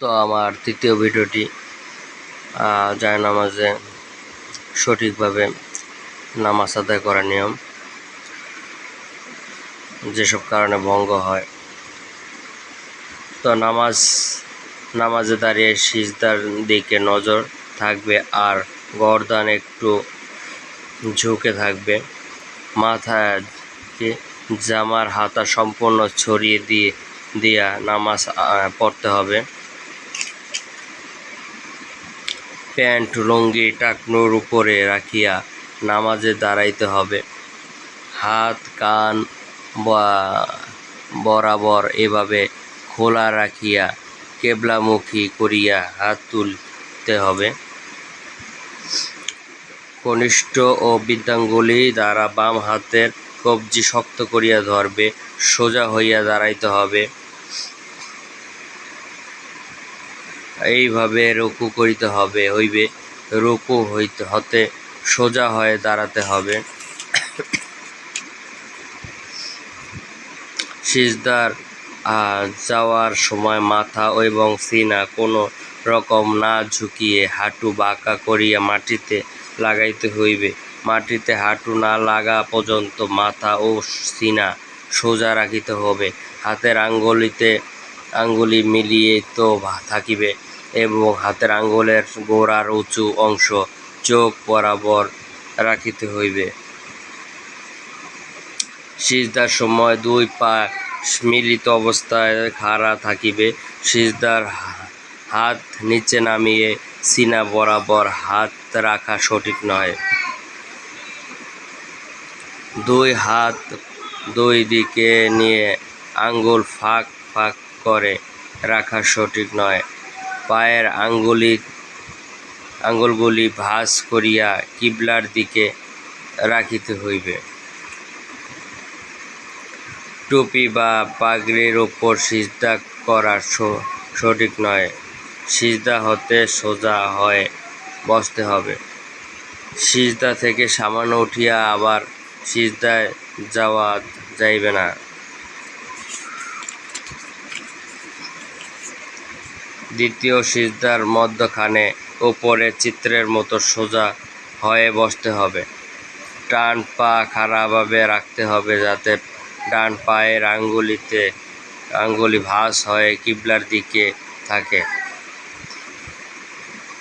তো আমার তৃতীয় ভিডিওটি যায় নামাজে সঠিকভাবে নামাজ আদায় করার নিয়ম, যেসব কারণে ভঙ্গ হয়। তো নামাজ, নামাজে দাঁড়িয়ে সিজদার দিকে নজর থাকবে আর গরদান একটু ঝুঁকে থাকবে। মাথাকে জামার হাতা সম্পূর্ণ ছড়িয়ে দিয়ে, দিয়া নামাজ পড়তে হবে। প্যান্ট, লুঙ্গি, টাকনুর উপরে রাখিয়া নামাজে দাঁড়াইতে হবে। হাত, কান বা- বরাবর এভাবে খোলা রাখিয়া কেবলামুখী করিয়া হাত তুলতে হবে। কনিষ্ঠ ও বৃদ্ধাঙ্গুলি দ্বারা বাম হাতের কবজি শক্ত করিয়া ধরবে, সোজা হইয়া দাঁড়াইতে হবে। এইভাবে রুকু করিতে হবে, হইবে রুকু হইতে, হতে সোজা হয়ে দাঁড়াতে হবে। সিজদার যাওয়ার সময় মাথা এবং সিনা কোনো রকম না ঝুঁকিয়ে হাঁটু বাঁকা করিয়া মাটিতে লাগাইতে হইবে। মাটিতে হাঁটু না লাগা পর্যন্ত মাথা ও সিনা সোজা রাখিতে হবে। হাতের আঙ্গুলিতে আঙ্গুলি মিলিয়ে তো থাকিবে এবং হাতের আঙ্গুলের গোড়ার উঁচু অংশ চোখ বরাবর রাখিতে হইবে। সিজদার সময় দুই পা মিলিত অবস্থায় খাড়া থাকিবে। সিজদার হাত নিচে নামিয়ে সিনা বরাবর হাত রাখা সঠিক নয়। দুই হাত দুই দিকে নিয়ে আঙ্গুল ফাঁক ফাঁক করে রাখা সঠিক নয়। পায়ের আঙ্গুলি, আঙ্গুলগুলি ভাঁজ করিয়া কিবলার দিকে রাখিতে হইবে। টুপি বা পাগড়ির উপর সিজদা করা সঠিক নয়। সিজদা হতে সোজা হয়ে বসতে হবে। সিজদা থেকে সামান্য উঠিয়া আবার সিজদায় যাওয়া যাইবে না। দ্বিতীয় সিজদার মধ্যখানে উপরে চিত্রের মতো সোজা হয়ে বসতে হবে। ডান পা খাড়াভাবে রাখতে হবে যাতে ডান পায়ের আঙ্গুলিতে, আঙ্গুলি ভাঁজ হয়ে কিবলার দিকে থাকে।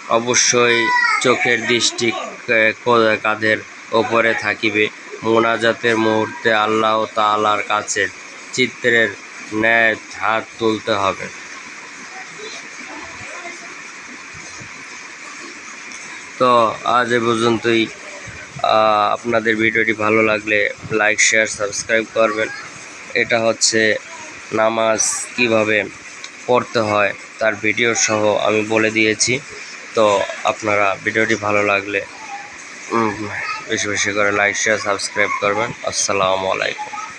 অবশ্যই চোখের দৃষ্টি কাঁধের ওপরে থাকিবে। মোনাজাতের মুহূর্তে আল্লাহ তালার কাছে চিত্রের ন্যায় হাত তুলতে হবে। তো আজ এ পর্যন্তই। আপনাদের ভিডিওটি ভালো লাগলে লাইক শেয়ার সাবস্ক্রাইব করবেন। এটা হচ্ছে নামাজ কীভাবে পড়তে হয় তার ভিডিও সহ আমি বলে দিয়েছি। তো আপনারা ভিডিওটি ভালো লাগলে বেশি বেশি করে লাইক শেয়ার সাবস্ক্রাইব করবেন। আসসালামু আলাইকুম।